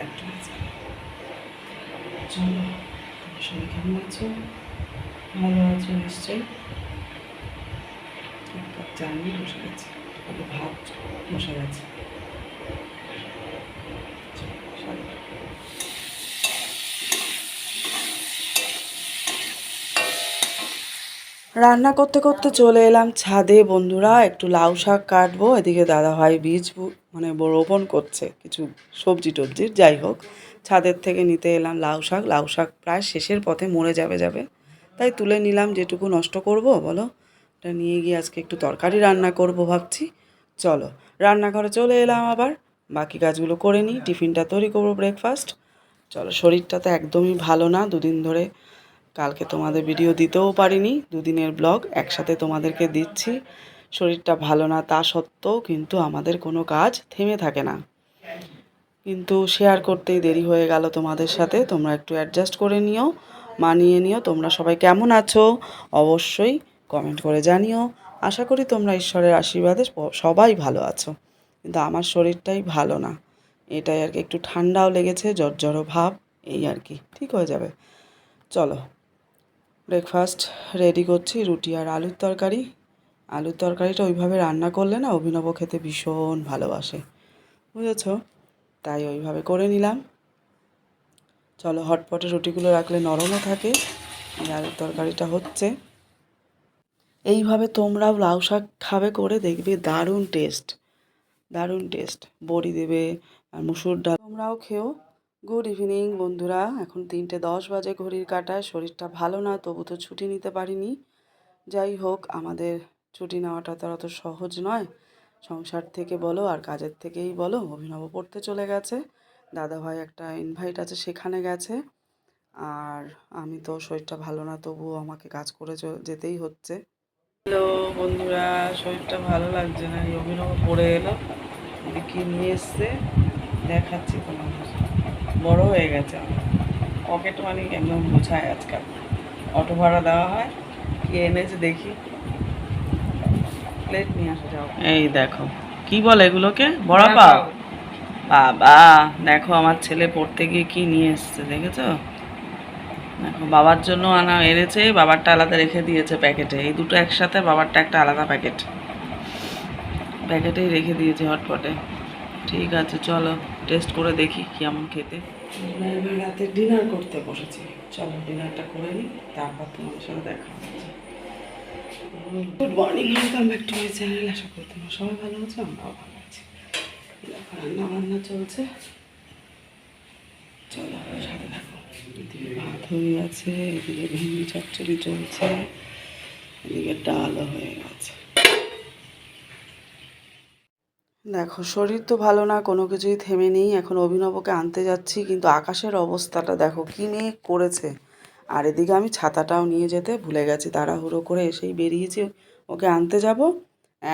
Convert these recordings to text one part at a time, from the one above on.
Back to চলো, তোমার সবাই কেমন আছো? ভালো আছো নিশ্চয়ই? এক কাপ বসে গেছে ভাত বসে গেছে চলো, সাথে থাকো। রান্না করতে করতে চলে এলাম ছাদে। বন্ধুরা, একটু লাউ শাক কাটবো। এদিকে দাদা ভাই বীজ মানে রোপণ করছে, কিছু সবজি টবজির যাই হোক, ছাদের থেকে নিতে এলাম লাউ শাক। লাউ শাক প্রায় শেষের পথে মরে যাবে যাবে। তাই তুলে নিলাম যেটুকু নষ্ট করব, বলো? এটা নিয়ে গিয়ে আজকে একটু তরকারি রান্না করব ভাবছি। চলো, রান্নাঘরে চলে এলাম আবার। বাকি কাজগুলো করে নিই। টিফিনটা তৈরি করব ব্রেকফাস্ট চলো, শরীরটা তো একদমই ভালো না। দুদিন ধরে কালকে তোমাদের ভিডিও দিতেও পারিনি। দুদিনের ব্লগ একসাথে তোমাদেরকে দিচ্ছি। শরীরটা ভালো না তা সত্ত্বেও কিন্তু আমাদের কোনো কাজ থেমে থাকে না। কিন্তু শেয়ার করতেই দেরি হয়ে গেল তোমাদের সাথে। তোমরা একটু অ্যাডজাস্ট করে নিও, মানিয়ে নিও। তোমরা সবাই কেমন আছো? অবশ্যই কমেন্ট করে জানিও। আশা করি তোমরা ঈশ্বরের আশীর্বাদে সবাই ভালো আছো। কিন্তু আমার শরীরটাই ভালো না। এটাই আর কি, একটু ঠান্ডাও লেগেছে জ্বর ভাব, এই আর কি। ঠিক হয়ে যাবে। চলো। ব্রেকফাস্ট রেডি করছি, রুটি আর আলুর তরকারি। আলুর তরকারিটা ওইভাবে রান্না করলে না অভিনব খেতে ভীষণ ভালোবাসে, বুঝেছ? তাই ওইভাবে করে নিলাম। চলো হটপটে রুটিগুলো রাখলে নরমও থাকে আলুর তরকারিটা হচ্ছে। এইভাবে তোমরাও লাউ শাক খাবে করে দেখবে দারুণ টেস্ট দারুণ টেস্ট বড়ি দেবে আর মুসুর ডাল। তোমরাও খেও। গুড ইভিনিং বন্ধুরা। এখন তিনটে দশ বাজে, ঘড়ির কাটায়। শরীরটা ভালো না, তবু তো ছুটি নিতে পারিনি। যাই হোক, আমাদের ছুটি নেওয়াটা তো অত সহজ নয়। সংসার থেকে বলো আর কাজের থেকেই বলো অভিনব পড়তে চলে গেছে। দাদা ভাই একটা ইনভাইট আছে, সেখানে গেছে। আর আমি তো শরীরটা ভালো না তবুও আমাকে কাজ করে যেতেই হচ্ছে। হ্যালো, বন্ধুরা, শরীরটা ভালো লাগছে না? এই অভিনব পড়ে এলো। কি নিয়ে এসছে, দেখাচ্ছি তোমাদের বড় হয়ে গেছে। পকেট মানি একদম বোঝায় আজকাল। অটো ভাড়া দেওয়া হয় কি এনেছে দেখি। প্লেট নিয়ে আসা যাও এই দেখো কি বলে এগুলোকে? বড়া পাও। বাবা দেখো আমার ছেলে পড়তে গিয়ে কি নিয়ে এসছে দেখেছ? দেখো বাবার জন্য আনা এনেছে বাবারটা আলাদা রেখে দিয়েছে প্যাকেটে। এই দুটো একসাথে বাবারটা একটা আলাদা প্যাকেট। প্যাকেটেই রেখে দিয়েছে হটপটে। ঠিক আছে চলো। টেস্ট করে দেখি কেমন খেতে। এবার রাতে ডিনার করতে বসেছি। চলো ডিনারটা করে নিই, তারপর তোমাদের সাথে দেখা হচ্ছে good morning, welcome back to my channel, আশা করি তোমরা সবাই ভালো আছো, আমরাও ভালো আছি। দেখো রান্না বান্না চলছে। চলো সাথে থাকো এদিকে ভাত হয়ে গেছে, এদিকে ভেন্ডি চচ্চড়ি চলছে, এদিকে ডালও হয়ে গেছে। দেখো, শরীর তো ভালো না, কোনো কিছুই থেমে নেই, এখন অভিনবকে আনতে যাচ্ছি, কিন্তু আকাশের অবস্থাটা দেখো, কি মেঘ করেছে। আর এদিকে আমি ছাতাটাও নিয়ে যেতে ভুলে গেছি, তাড়াহুড়ো করে এসেই বেরিয়েছি, ওকে আনতে যাব।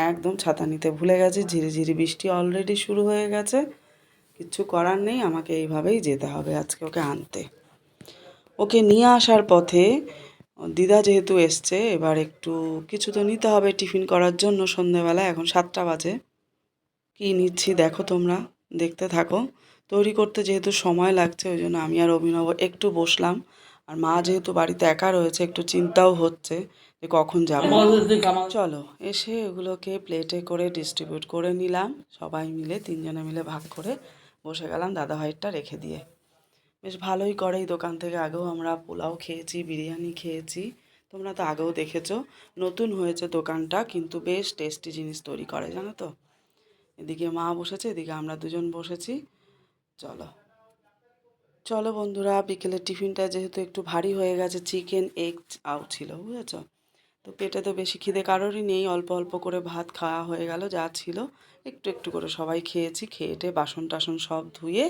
একদম ছাতা নিতে ভুলে গেছি, ঝিরিঝিরি বৃষ্টি অলরেডি শুরু হয়ে গেছে কিচ্ছু করার নেই, আমাকে এইভাবেই যেতে হবে আজকে ওকে আনতে। ওকে নিয়ে আসার পথে, দিদা যেহেতু এসছে, এবার একটু কিছু তো নিতে হবে টিফিন করার জন্য, সন্ধেবেলা, এখন সাতটা বাজে। কী নিচ্ছি দেখো তোমরা দেখতে থাকো। তৈরি করতে যেহেতু সময় লাগছে ওই জন্য আমি আর অভিনব একটু বসলাম। আর মা যেহেতু বাড়িতে একা রয়েছে একটু চিন্তাও হচ্ছে যে কখন যাব। চলো এসে এগুলোকে প্লেটে করে ডিস্ট্রিবিউট করে নিলাম। সবাই মিলে তিনজনে মিলে ভাগ করে বসে গেলাম দাদা ভাইয়েরটা রেখে দিয়ে। বেশ ভালোই করে এই দোকান থেকে আগেও আমরা পোলাও খেয়েছি বিরিয়ানি খেয়েছি। তোমরা তো আগেও দেখেছ নতুন হয়েছে দোকানটা কিন্তু বেশ টেস্টি জিনিস তৈরি করে জানো তো? এদিকে মা বসেছে, এদিকে আমরা দুজন বসেছি। চলো। চলো বন্ধুরা, বিকেলের টিফিনটা যেহেতু একটু ভারী হয়ে গেছে, চিকেন এগ আউ ছিল, বুঝেছ? তো পেটে তো বেশি খিদে কারোরই নেই, অল্প অল্প করে ভাত খাওয়া হয়ে গেল, যা ছিল। একটু একটু করে সবাই খেয়েছি খেয়েটে বাসন টাসন সব ধুয়ে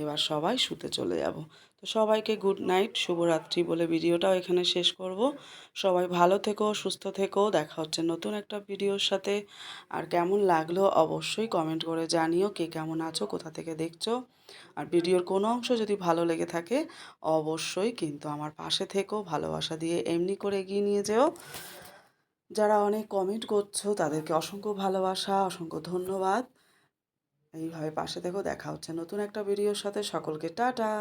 এবার সবাই শুতে চলে যাব। তো সবাইকে গুড নাইট শুভরাত্রি বলে ভিডিওটাও এখানে শেষ করব। সবাই ভালো থেকো, সুস্থ থেকো, দেখা হচ্ছে নতুন একটা ভিডিওর সাথে। আর কেমন লাগল অবশ্যই কমেন্ট করে জানিও কে কেমন আছো, কোথা থেকে দেখছ। আর ভিডিওর কোনো অংশ যদি ভালো লেগে থাকে, অবশ্যই কিন্তু আমার পাশে থেকো, ভালোবাসা দিয়ে এমনি করে এগিয়ে নিয়ে যেও। যারা অনেক কমেন্ট করছ, তাদেরকে অসংখ্য ভালোবাসা, অসংখ্য ধন্যবাদ। এইভাবে পাশে দেখো দেখা হচ্ছে নতুন একটা ভিডিওর সাথে। সকলকে টাটা!